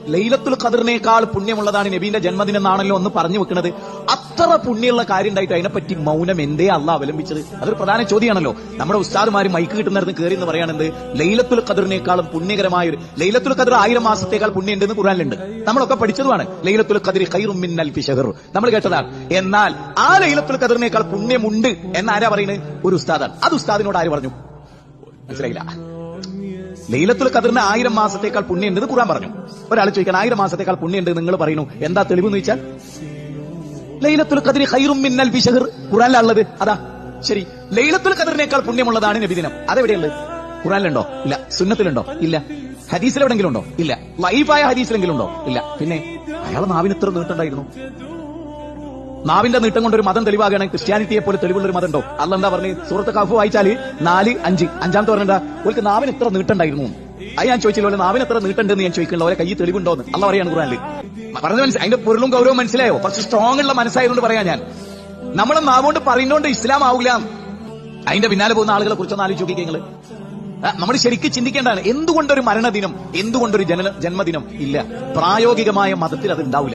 ലൈലത്തുൽ ഖദറിനേക്കാൾ പുണ്യമുള്ളതാണ് നബീന്റെ ജന്മദിനം എന്നാണല്ലോ ഒന്ന് പറഞ്ഞു വെക്കുന്നത് അത്ര പുണ്യമുള്ള കാര്യം ഉണ്ടായിട്ട് അതിനെപ്പറ്റി മൗനം എന്തേ അല്ല അവലംബിച്ചത്? അതൊരു പ്രധാന ചോദ്യമാണല്ലോ. നമ്മുടെ ഉസ്താദുമാര് മൈക്ക് കിട്ടുന്നിടത്ത് കയറി എന്ന് പറയുന്നത്? ലൈലത്തുൽ ഖദറിനേക്കാളും പുണ്യകരമായ ഒരു ലൈലത്തുൽ ഖദർ ആയിരം മാസത്തേക്കാൾ പുണ്യമുണ്ടെന്ന് ഖുറാനിലുണ്ട് നമ്മളൊക്കെ പഠിച്ചതുമാണ്. ലൈലത്തുൽ ഖദർ ഖൈറും അൽഫി ഷഹർ നമ്മൾ കേട്ടതാണ്. എന്നാൽ ആ ലൈലത്തുൽ ഖദറിനേക്കാൾ പുണ്യമുണ്ട് എന്ന് പറയുന്നത്? ഒരു ഉസ്താദാണ്. അത് ഉസ്താദിനോട് ആര് പറഞ്ഞു? മനസ്സിലായില്ല. ലൈലത്തുൽ കതിറിന് ആയിരം മാസത്തേക്കാൾ പുണ്യമുണ്ടെന്ന് ഖുറാൻ പറഞ്ഞു. ഒരാൾ ചോദിക്കാൻ ആയിരം മാസത്തേക്കാൾ പുണ്യമുണ്ട് നിങ്ങൾ പറയുന്നു. എന്താ തെളിവ് എന്ന് വെച്ചാൽ ലൈലത്തുൽ ഖദറി ഖൈറും മിന്നൽ ബിഷഹർ ഖുറാനിലുള്ളത് അതാ. ശരി. ലൈലത്തുൽ കതിറിനേക്കാൾ പുണ്യമുള്ളതാണ് നബിദിനം. അതെവിടെയുള്ളത്? ഖുറാനിലുണ്ടോ ഇല്ല. സുന്നത്തിലുണ്ടോ? ഇല്ല. ഹദീസിൽ എവിടെങ്കിലും ഉണ്ടോ? ഇല്ല. ലൈഫായ ഹദീസിലെങ്കിലും ഉണ്ടോ? ഇല്ല. പിന്നെ അയാൾ നാവിന് ഇത്ര നീട്ടുണ്ടായിരുന്നു. നാവിന്റെ നീട്ടം കൊണ്ട് ഒരു മതം തെളിവാകണം ക്രിസ്ത്യാനിറ്റിയെ പോലെ തെളിവുള്ള ഒരു മതം ഉണ്ടോ അല്ല എന്താ പറഞ്ഞു? സുഹൃത്ത് കഫ് വായിച്ചാൽ നാല് അഞ്ച് അഞ്ചാമത്തെ പറഞ്ഞാ ഓർക്ക് നാവിന് എത്ര നീട്ടുണ്ടായിരുന്നു അത് ഞാൻ ചോദിച്ചില്ല നാവിന് എത്ര നീട്ടുണ്ടെന്ന് ഞാൻ ചോദിക്കണില്ല അവരെ കൈ തെളിവുണ്ടോന്ന്? അല്ല പറയാണ് ഖുറാനിൽ പറഞ്ഞ മനസ്സിലായി. അതിന്റെ പൊരുളും ഗൗരവം മനസ്സിലായോ? കുറച്ച് സ്ട്രോങ് ഉള്ള മനസ്സായതുകൊണ്ട് പറയാം ഞാൻ. നമ്മളെ നാവുകൊണ്ട് പറയുന്നോണ്ട് ഇസ്ലാം ആവില്ല അതിന്റെ പിന്നാലെ പോകുന്ന ആളുകളെ കുറിച്ചൊന്ന് ആലോചിച്ച് നിങ്ങൾ. നമ്മൾ ശരിക്കും ചിന്തിക്കേണ്ടതാണ്. എന്തുകൊണ്ടൊരു മരണദിനം എന്തുകൊണ്ടൊരു ജന ജന്മദിനം ഇല്ല. പ്രായോഗികമായ മതത്തിൽ അത് ഉണ്ടാവില്ല